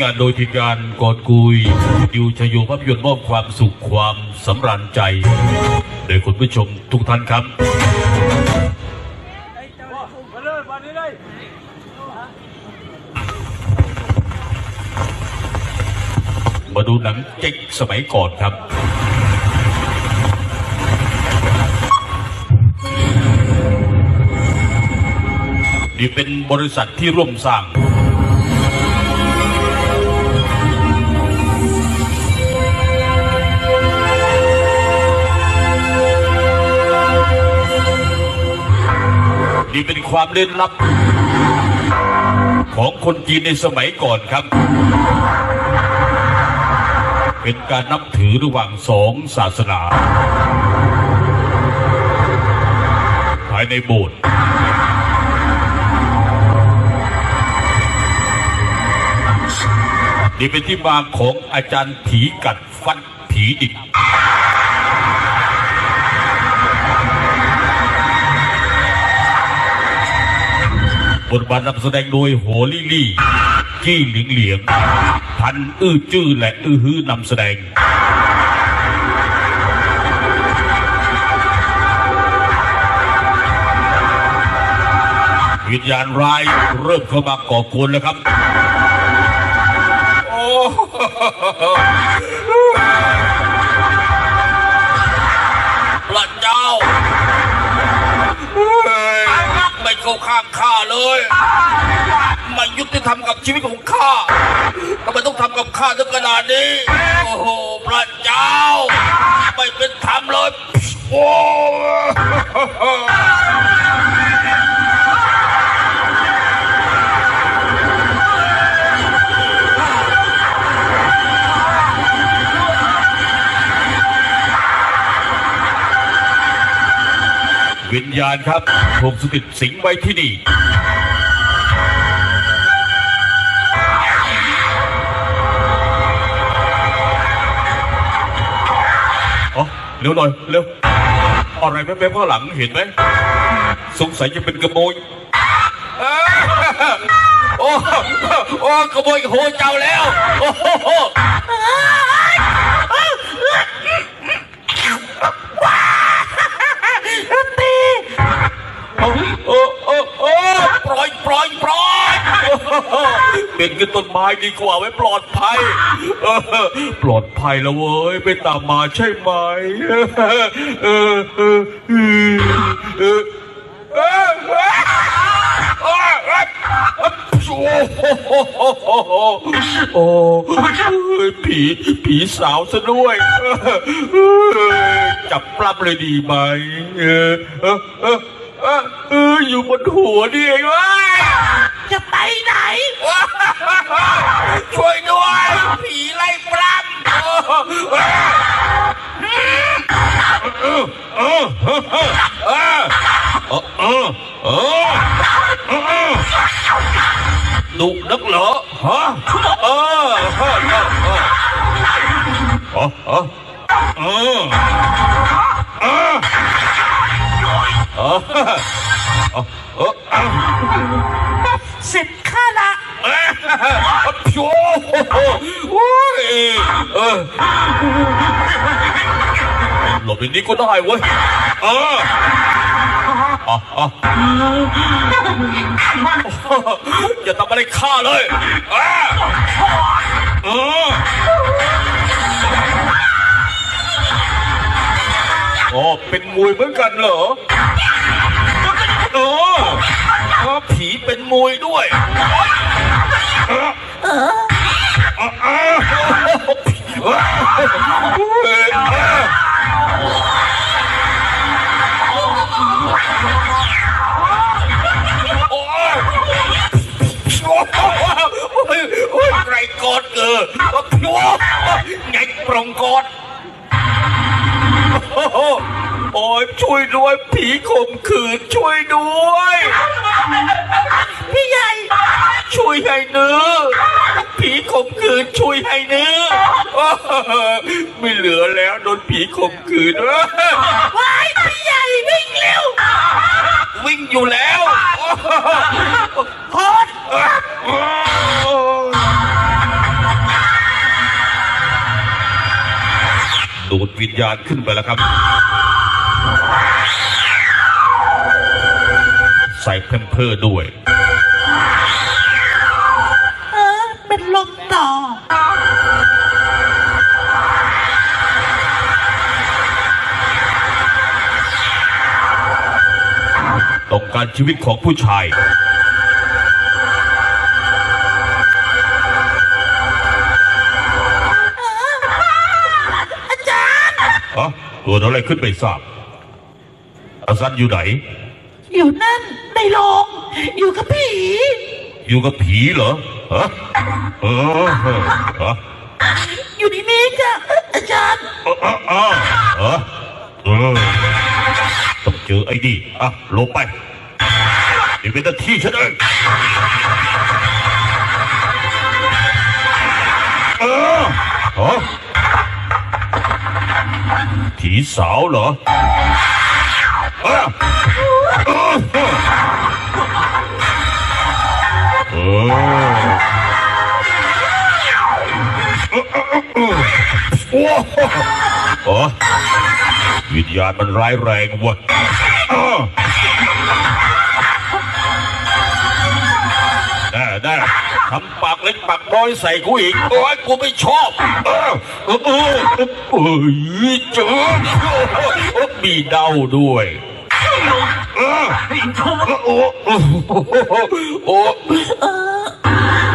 งานโดยทีมงานกอดกุยดิวชโยภาพยนตร์มอบความสุขความสำราญใจโดยคุณผู้ชมทุกท่านครับมาเลยมานี่เลยมาดูหนังเจ๊กสมัยก่อนครับนี่เป็นบริษัทที่ร่วมสร้าง นี่เป็นความเล่นลับ ของคนจีนในสมัยก่อนครับ เป็นการนับถือระหว่างสองศาสนา ภายในโบสถ์นี่เป็นที่มาของอาจารย์ผีกัดฟันผีดิบ บทบาทนำแสดงโดยโหลี่ลี่จี้หลิงเหลียง พันอื้อจื้อและอื้อฮื้อนำแสดงวิญญาณร้ายเริ่มเข้ามาก่อกวนแล้วครับ โอ้ ข้างข้าเลยมันยุติธรรมกับชีวิตของข้าทำไมต้องทำกับข้าถึงขนาดนี้ โอ้โหพระเจ้า ไม่เป็นธรรมเลยโอ้ วิญญาณครับถูกสถิตสิงไว้ที่นี่อ๋อเร็วหน่อยเร็วอะไรแป๊บๆข้างหลังเห็นไหมสงสัยจะเป็นกระโมยโอ้โอ้กระโมยโหเจ้าแล้ว โอ้โหโอ้โอ้โอ้โอ้ปล่อยปล่อยปล่อย เป็นกันต้นไม้ดีกว่าไว้ปลอดภัยเออปลอดภัยแล้วเว้ยไปตามมาใช่ไหมเออเออเออเออเออเออเออโอ้ผีผีสาวซะด้วยเออจับปล้ำเลยดีไหมเออเออเออเออเอออยู่บนหัวนี่เองเว้ยจะ ไหนไหนว้าช่วยด้วยผีไล่ปล้ำดุนักเหรอฮะเออเออเออเออเออเออเออ สร็จข้าละโอ้โหเออหลบในนี้ก็ได้เว้ย เอออะอะอย่าทำอะไรข้าเลยเอออ๋อเป็นมวยเหมือนกันเหรอ มวยด้วยโอ้ยโอ้ยอ้ยไกรกอดเกิดโอ้ยไงปรองกอดโอ้ยช่วยด้วยผีข่มขืนช่วยด้วย พี่ใหญ่ ช่วยให้เนื้อผีข่มขืนช่วยให้เนื้อไม่เหลือแล้วโดนผีข่มขืนว้ายพี่ใหญ่วิ่งเร็ววิ่งอยู่แล้วโอ้โโตโดดวิญญาณขึ้นไปแล้วครับ ใส่เพิ่มเพิ่อด้วย การชีวิตของผู้ชาย อาจารย์ฮะเกิดอะไรขึ้นไม่ทราบอาซันอยู่ไหน อยู่นั่นในโรงอยู่กับผี อยู่กับผีเหรอฮะเออฮะอยู่ในนี้จ้ะอาจารย์เออเออเออเออเออต้องเจอไอ้นี่อะลงไป เดี๋ยวเป็นหน้าที่ฉันเองเออฮะผีสาวเหรอเออเออเออโอ้โหวิญญาณมันร้ายแรงเวะ น่แน่ทำปากเล็กปากน้อยใส่กูอีกโอ้ยกูไม่ชอบเออเออเออเอ้ยเจอมีเดาด้วยเออโอ้โอ้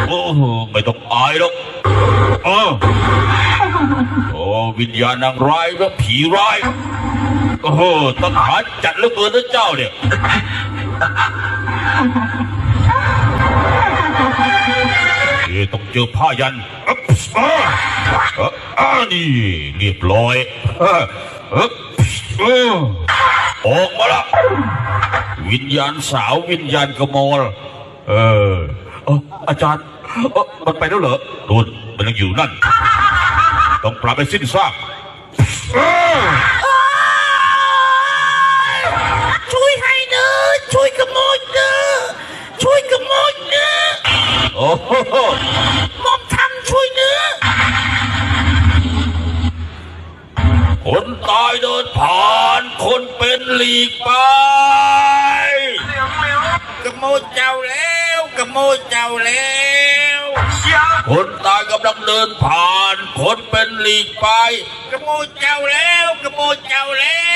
โอ้ไม่ต้องอายหรอกเออโอ้วิญญาณนางร้ายและผีร้ายโอ้โหต้องหาจัดเหลือเกินนะเจ้าเนี่ย ต้องเจอผ้ายันอ่าอะอ่านี่เรียบร้อยออเอออกมาละวิญญาณสาววิญญาณกมลเอออออาจารย์เออมันไปแล้วเหรอนู่นมันยังอยู่นั่น ต้องปราบไปสิ้นซาก ช่วยให้เนอะช่วยขโมยเนอะช่วยขโมยเนอะ โอ้โหมอมทำช่วยเนอคนตายเดินผ่านคนเป็นหลีกไปกระโมเจ้าแล้วกระโมเจ้าแล้วคนตายกำลังเดินผ่านคนเป็นหลีกไปกระโมเจ้าแล้วกระโมเจ้าแล้